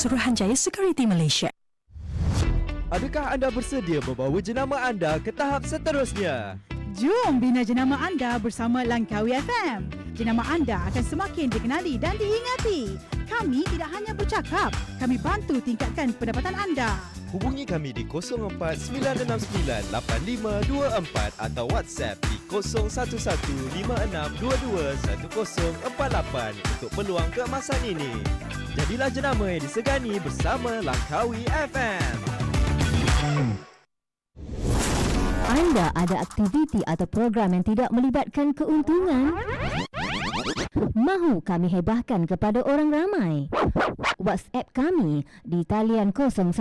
Suruhanjaya Security Malaysia. Adakah anda bersedia membawa jenama anda ke tahap seterusnya? Jom bina jenama anda bersama Langkawi FM. Jenama anda akan semakin dikenali dan diingati. Kami tidak hanya bercakap, kami bantu tingkatkan pendapatan anda. Hubungi kami di 0496985224 atau WhatsApp di 0115622148 untuk peluang keemasan ini. Jadilah jenama yang disegani bersama Langkawi FM. Anda ada aktiviti atau program yang tidak melibatkan keuntungan? Mahu kami hebahkan kepada orang ramai? WhatsApp kami di talian 011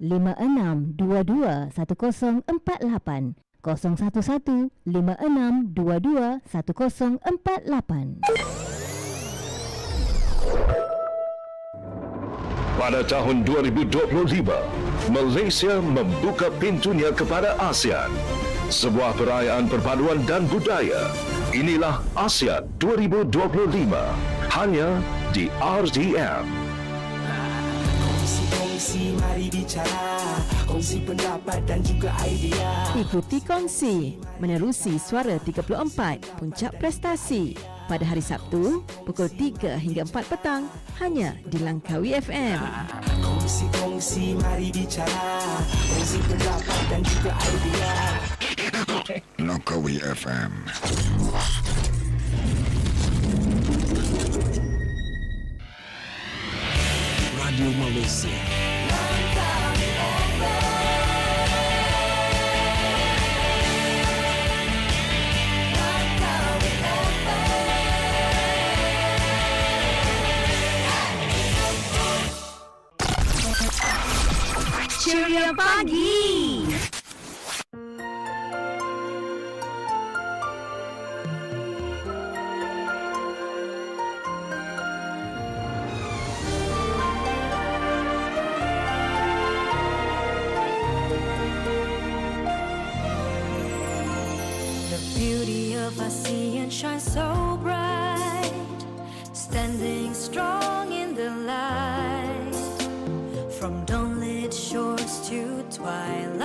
5622 1048 011 5622 1048 Pada tahun 2025, Malaysia membuka pintunya kepada ASEAN. Sebuah perayaan perpaduan dan budaya. Inilah ASEAN 2025. Hanya di RTM. Kongsi-kongsi mari bicara Kongsi pendapat dan juga idea Ikuti kongsi menerusi suara 34 puncak prestasi pada hari Sabtu pukul 3 hingga 4 petang hanya di Langkawi FM. Kongsi-kongsi mari bicara Kongsi pendapat dan juga idea Langkawi FM. Radio Malaysia Ceria pagi. Beauty of our sea and shines so bright, standing strong in the light. From dawnlit shores to twilight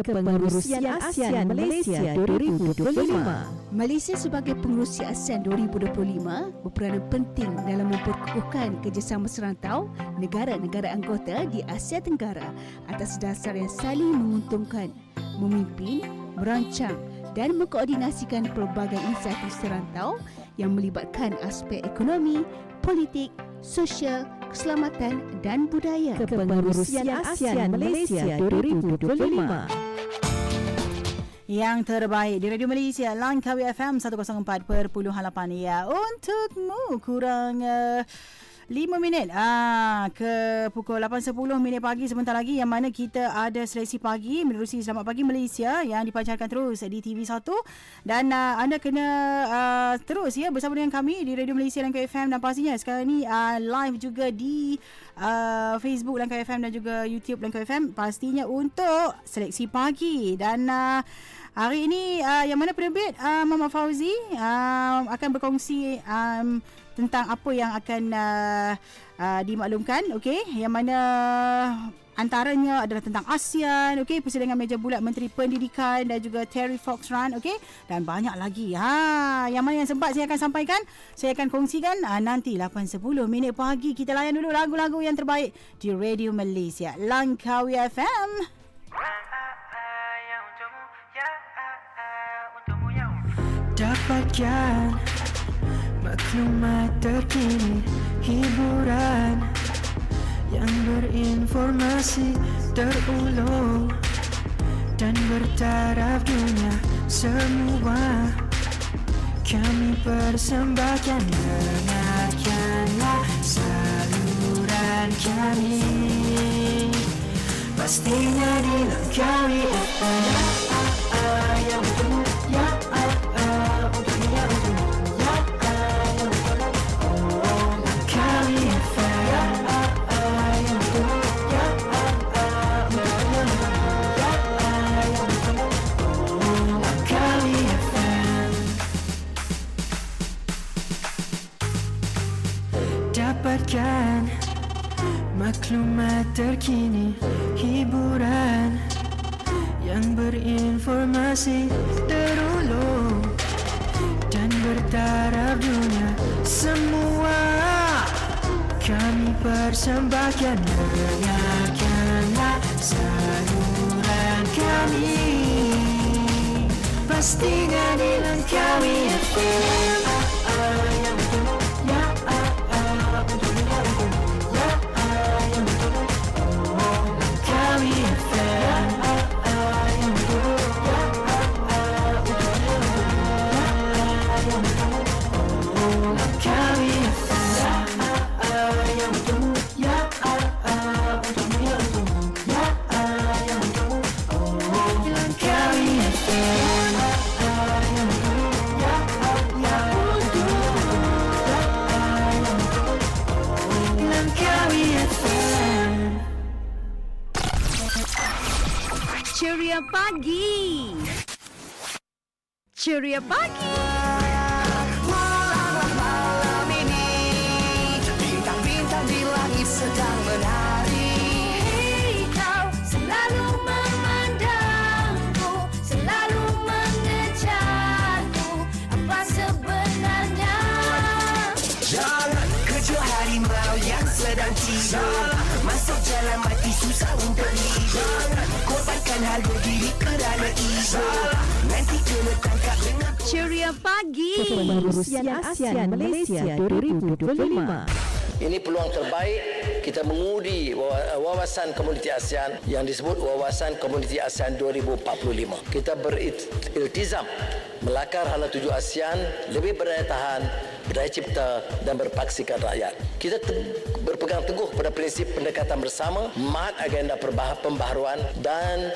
Kepengurusian ASEAN Malaysia 2025. Malaysia sebagai pengerusi ASEAN 2025 berperanan penting dalam memperkukuhkan kerjasama serantau negara-negara anggota di Asia Tenggara atas dasar yang saling menguntungkan, memimpin, merancang dan mengkoordinasikan pelbagai inisiatif serantau yang melibatkan aspek ekonomi, politik, sosial, keselamatan dan budaya. Kepengurusian ASEAN Malaysia 2025. Yang terbaik di Radio Malaysia Langkawi FM 104.8 ya untukmu kurang uh, 5 minit. Ah ke pukul 8.10 minit pagi sebentar lagi yang mana kita ada seleksi pagi menerusi Selamat Pagi Malaysia yang dipancarkan terus di TV1 dan uh, anda kena uh, terus ya bersama dengan kami di Radio Malaysia Langkawi FM dan pastinya sekarang ni uh, live juga di uh, Facebook Langkawi FM dan juga YouTube Langkawi FM pastinya untuk seleksi pagi. Dan uh, Hari ini uh, yang mana penerbit uh, Mama Fauzi uh, akan berkongsi um, tentang apa yang akan uh, uh, dimaklumkan okey? Yang mana antaranya adalah tentang ASEAN okey? Persidangan meja bulat Menteri Pendidikan dan juga Terry Fox Run okey? Dan banyak lagi. Ha yang mana yang sempat saya akan sampaikan saya akan kongsikan uh, nanti 8.10 minit pagi kita layan dulu lagu-lagu yang terbaik di Radio Malaysia Langkawi FM Dapatkan maklumat terkini Hiburan yang berinformasi terulung Dan bertaraf dunia semua. Kami persembahkan Dengarkanlah saluran kami. Pastinya dilengkapi ah, yang bertemu Dapatkan maklumat terkini Hiburan yang berinformasi terulung Dan bertaraf dunia. Semua Kami persembahkan Dengarkanlah saluran kami. Pastinya dilengkapi FM Ceria pagi. Ceria pagi. Pagi. Kepengurusian ASEAN Malaysia 2025. Ini peluang terbaik kita mengundi wawa- wawasan komuniti ASEAN yang disebut wawasan komuniti ASEAN 2045. Kita beriltizam melakar hala tuju ASEAN lebih berdaya tahan, berdaya cipta dan berpaksikan rakyat. Kita te- berpegang teguh pada prinsip pendekatan bersama, mat agenda perbah- pembaharuan dan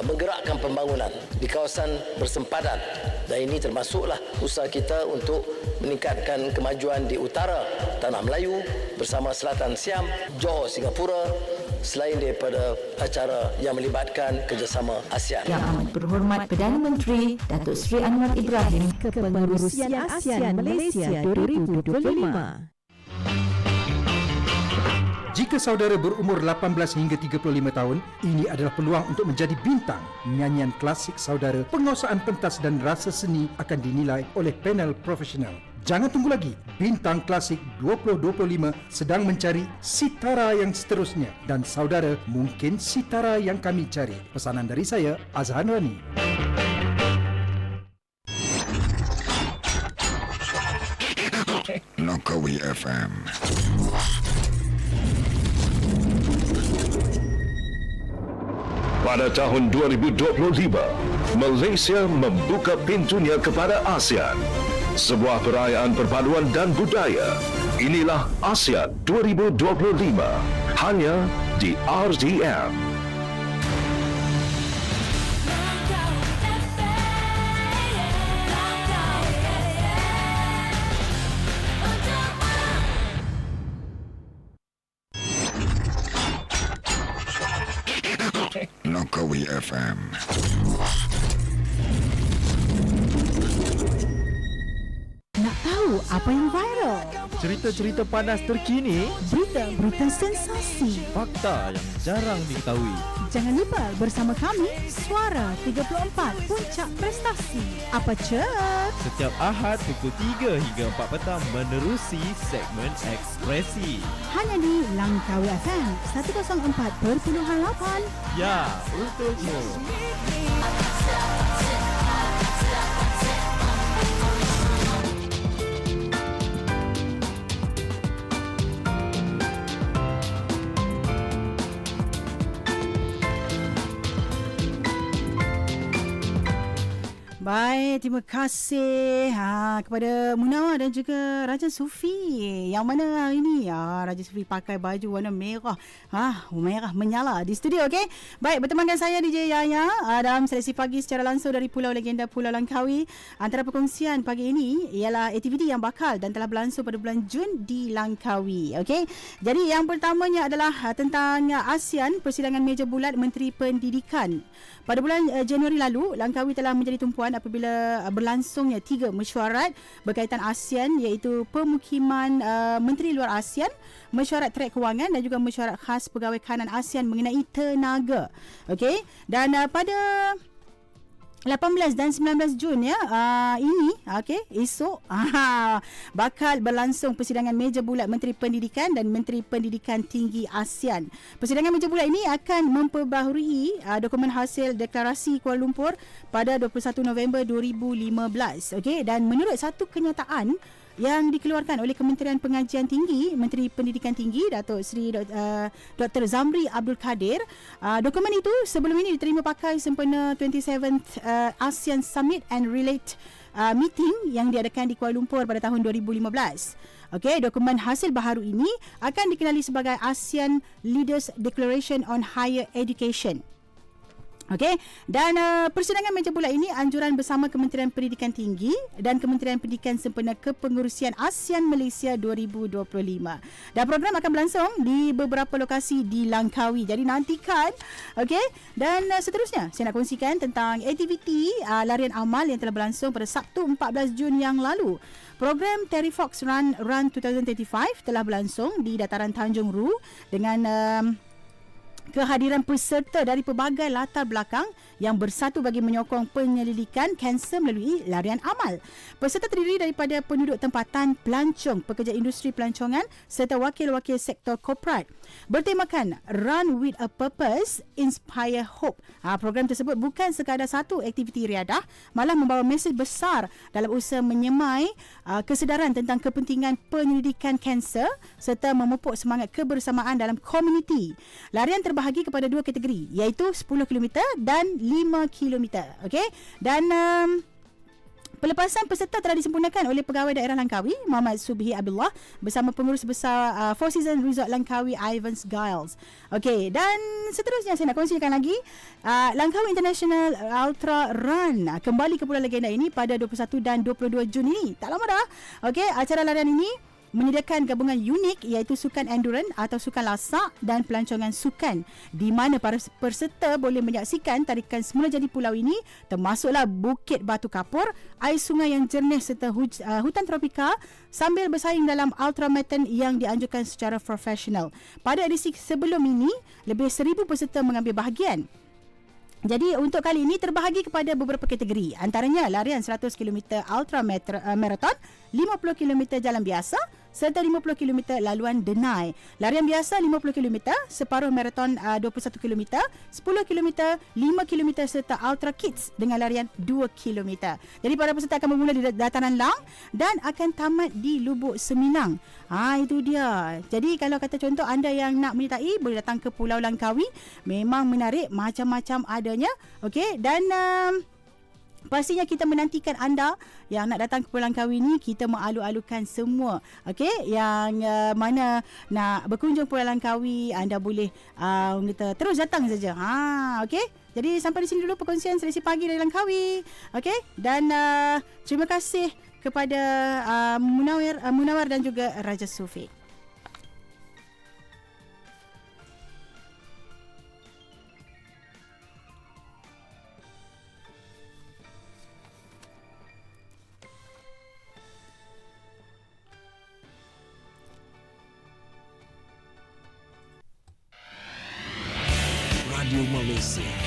menggerakkan pembangunan di kawasan bersempadan dan ini termasuklah usaha kita untuk meningkatkan kemajuan di utara Tanah Melayu bersama Selatan Siam, Johor, Singapura selain daripada acara yang melibatkan kerjasama ASEAN. Yang amat berhormat Perdana Menteri Datuk Seri Anwar Ibrahim Kepengurusian ASEAN Malaysia 2025. Jika saudara berumur 18 hingga 35 tahun, ini adalah peluang untuk menjadi bintang. Nyanyian klasik saudara, penguasaan pentas dan rasa seni akan dinilai oleh panel profesional. Jangan tunggu lagi. Bintang Klasik 2025 sedang mencari sitara yang seterusnya dan saudara mungkin sitara yang kami cari. Pesanan dari saya Azhan Rani. Langkawi FM. Pada tahun 2025, Malaysia membuka pintunya kepada ASEAN. Sebuah perayaan perpaduan dan budaya. Inilah ASEAN 2025. Hanya di. Langkawi FM. Cerita-cerita panas terkini, Berita-berita sensasi. fakta yang jarang diketahui. Jangan lupa bersama kami Suara 34 Puncak Prestasi. Apa cer? Setiap Ahad pukul 3 hingga 4 petang menerusi segmen ekspresi. Hanya di Langkawi FM 104.8. Ya, untukmu. Baik, terima kasih ha, kepada Munawar dan juga Raja Sufi. Yang mana hari ini ha, Raja Sufi pakai baju warna merah. Ha, merah menyala di studio, okey? Baik, bertemankan saya DJ Yaya ha, dalam seleksi pagi secara langsung dari Pulau Legenda Pulau Langkawi. Antara perkongsian pagi ini ialah aktiviti yang bakal dan telah berlangsung pada bulan Jun di Langkawi, okey? Jadi yang pertamanya adalah ha, tentang uh, ASEAN Persidangan Meja Bulat Menteri Pendidikan. Pada bulan uh, Januari lalu, Langkawi telah menjadi tumpuan apabila uh, berlangsungnya tiga mesyuarat berkaitan ASEAN iaitu pemukiman uh, Menteri Luar ASEAN, mesyuarat trek kewangan dan juga mesyuarat khas pegawai kanan ASEAN mengenai tenaga. Okey, dan uh, pada 18 dan 19 Jun ya uh, ini okey esok uh, bakal berlangsung persidangan meja bulat Menteri Pendidikan dan Menteri Pendidikan Tinggi ASEAN. Persidangan meja bulat ini akan memperbaharui uh, dokumen hasil deklarasi Kuala Lumpur pada 21 November 2015 okey dan menurut satu kenyataan yang dikeluarkan oleh Kementerian Pengajian Tinggi Menteri Pendidikan Tinggi Datuk Seri Dr Zamri Abdul Kadir uh, dokumen itu sebelum ini diterima pakai sempena 27th uh, ASEAN Summit and Relate uh, meeting yang diadakan di Kuala Lumpur pada tahun 2015 Okey, dokumen hasil baharu ini akan dikenali sebagai ASEAN Leaders Declaration on Higher Education. Okey, dan uh, persidangan meja bulat ini anjuran bersama Kementerian Pendidikan Tinggi dan Kementerian Pendidikan sempena Kepengurusian ASEAN Malaysia 2025. Dan program akan berlangsung di beberapa lokasi di Langkawi. Jadi nantikan, okey. Dan uh, seterusnya saya nak kongsikan tentang aktiviti uh, larian amal yang telah berlangsung pada Sabtu 14 Jun yang lalu. Program Terry Fox Run Run 2025 telah berlangsung di dataran Tanjung Ru dengan um, kehadiran peserta dari pelbagai latar belakang yang bersatu bagi menyokong penyelidikan kanser melalui larian amal. Peserta terdiri daripada penduduk tempatan, pelancong, pekerja industri pelancongan serta wakil-wakil sektor korporat. Bertemakan Run with a Purpose, Inspire Hope. Ha, program tersebut bukan sekadar satu aktiviti riadah, malah membawa mesej besar dalam usaha menyemai uh, kesedaran tentang kepentingan penyelidikan kanser serta memupuk semangat kebersamaan dalam komuniti. Larian terbahagi kepada dua kategori iaitu 10 km dan 5 km. Okey? Dan um, Pelepasan peserta telah disempurnakan oleh Pegawai Daerah Langkawi Muhammad Subhi Abdullah bersama pengurus besar uh, Four Seasons Resort Langkawi Ivans Giles. Okey, dan seterusnya saya nak kongsikan lagi uh, Langkawi International Ultra Run uh, kembali ke Pulau Legenda ini pada 21 dan 22 Jun ini. Tak lama dah. Okey, acara larian ini menyediakan gabungan unik iaitu sukan endurance atau sukan lasak dan pelancongan sukan di mana para peserta boleh menyaksikan tarikan semula jadi pulau ini termasuklah Bukit Batu Kapur, air sungai yang jernih serta huj, uh, hutan tropika sambil bersaing dalam ultramarathon yang dianjurkan secara profesional. Pada edisi sebelum ini, lebih seribu peserta mengambil bahagian jadi untuk kali ini terbahagi kepada beberapa kategori. Antaranya larian 100 km ultra metra, uh, marathon, 50 km jalan biasa serta 50 km laluan denai. Larian biasa 50 km, separuh marathon uh, 21 km, 10 km, 5 km serta ultra kids dengan larian 2 km. Jadi para peserta akan bermula di dataran Lang dan akan tamat di Lubuk Seminang. Ha itu dia. Jadi kalau kata contoh anda yang nak menyertai boleh datang ke Pulau Langkawi. Memang menarik macam-macam adanya. Okey dan um, Pastinya kita menantikan anda yang nak datang ke Pulau Langkawi ni kita mengalu-alukan semua. Okey, yang uh, mana nak berkunjung Pulau Langkawi anda boleh uh, kita terus datang saja. Ha, okey. Jadi sampai di sini dulu perkongsian sesi pagi dari Langkawi. Okey, dan uh, terima kasih kepada uh, Munawir uh, Munawar dan juga Raja Sufi. Radio